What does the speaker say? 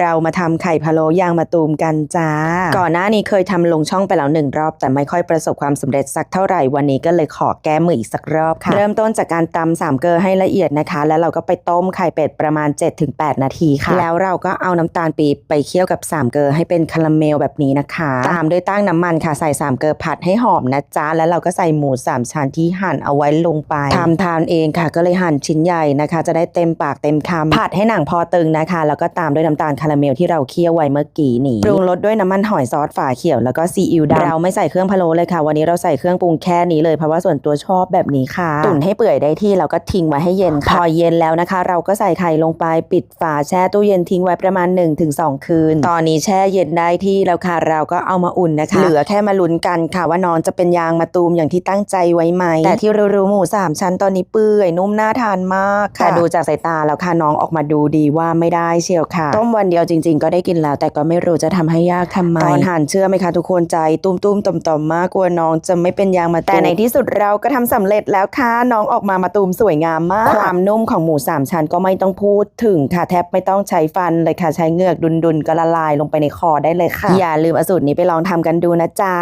เรามาทำไข่พะโล้ยางมะตูมกันจ้า ก่อนหน้านี้เคยทำลงช่องไปแล้วหนึ่งรอบ แต่ไม่ค่อยประสบความสำเร็จสักเท่าไหร่วันนี้ก็เลยขอแก้มืออีกสักรอบค่ะ เริ่มต้นจากการตำสามเกลือให้ละเอียดนะคะ แล้วเราก็ไปต้มไข่เป็ดประมาณ 7-8 นาทีค่ะ แล้วเราก็เอาน้ำตาลปี๊บไปเคี่ยวกับสามเกลือให้เป็นคาราเมลแบบนี้นะคะ ตามด้วยตั้งน้ำมันค่ะใส่สามเกลือผัดให้หอมนะจ๊ะแล้วเราก็ใส่หมูสามชั้นที่หั่นเอาไว้ลงไปทำทานเองค่ะ ก็เลยหั่นชิ้นใหญ่นะคะ จะได้เต็มปากเต็มคำผัดให้หนังพอตึงนะคะ แล้วก็ตามด้วยน้ำตาลคาราเมลที่เราเคี่ยวไว้เมื่อกี้นี้ปรุงรสด้วยน้ำมันหอยซอสฝาเขียวแล้วก็ซีอิ๊วดำเราไม่ใส่เครื่องพะโล้เลยค่ะ วันนี้เราใส่เครื่องปรุงแค่นี้เลยเพราะว่าส่วนตัวชอบแบบนี้ค่ะ ตุ๋นให้เปื่อยได้ที่เราก็ทิ้งไว้ให้เย็นค่ะพอเย็นแล้วนะคะ เราก็ใส่ไข่ลงไปปิดฝาแช่ตู้เย็นทิ้งไว้ประมาณ 1-2 คืน ตอนนี้แช่เย็นได้ที่แล้วค่ะเราก็เอามาอุ่นนะคะ เหลือแค่มาลุ้นกันค่ะว่านอนจะเป็นยางมาตูมอย่างที่ตั้งใจไว้ไหมแต่ที่รู้ๆหมูสามชั้นตอนนี้เปื่อยนุ่มน่าทานมากค่ะแต่ดูจากสายตาแล้วค่ะน้องออกมาดูดีว่าไม่ได้เชียวค่ะต้มวันเดียวจริง ๆ ก็ได้กินแล้ว แต่ก็ไม่รู้จะทำให้ยากทำไมตอนหั่นเชื่อไหมคะทุกคนใจตุ้มๆต่อมๆมากกลัวน้องจะไม่เป็นยางมาตูมแต่ในที่สุดเราก็ทำสำเร็จแล้วค่ะน้องออกมามาตูมสวยงามมากความนุ่มของหมูสามชั้นก็ไม่ต้องพูดถึงค่ะแทบไม่ต้องใช้ฟันเลยค่ะใช้เหงือกดุนๆก็ละลายลงไปในคอได้เลยค่ะ อย่าลืมเอาสูตรนี้ไปลองทำกันดูนะจ๊ะ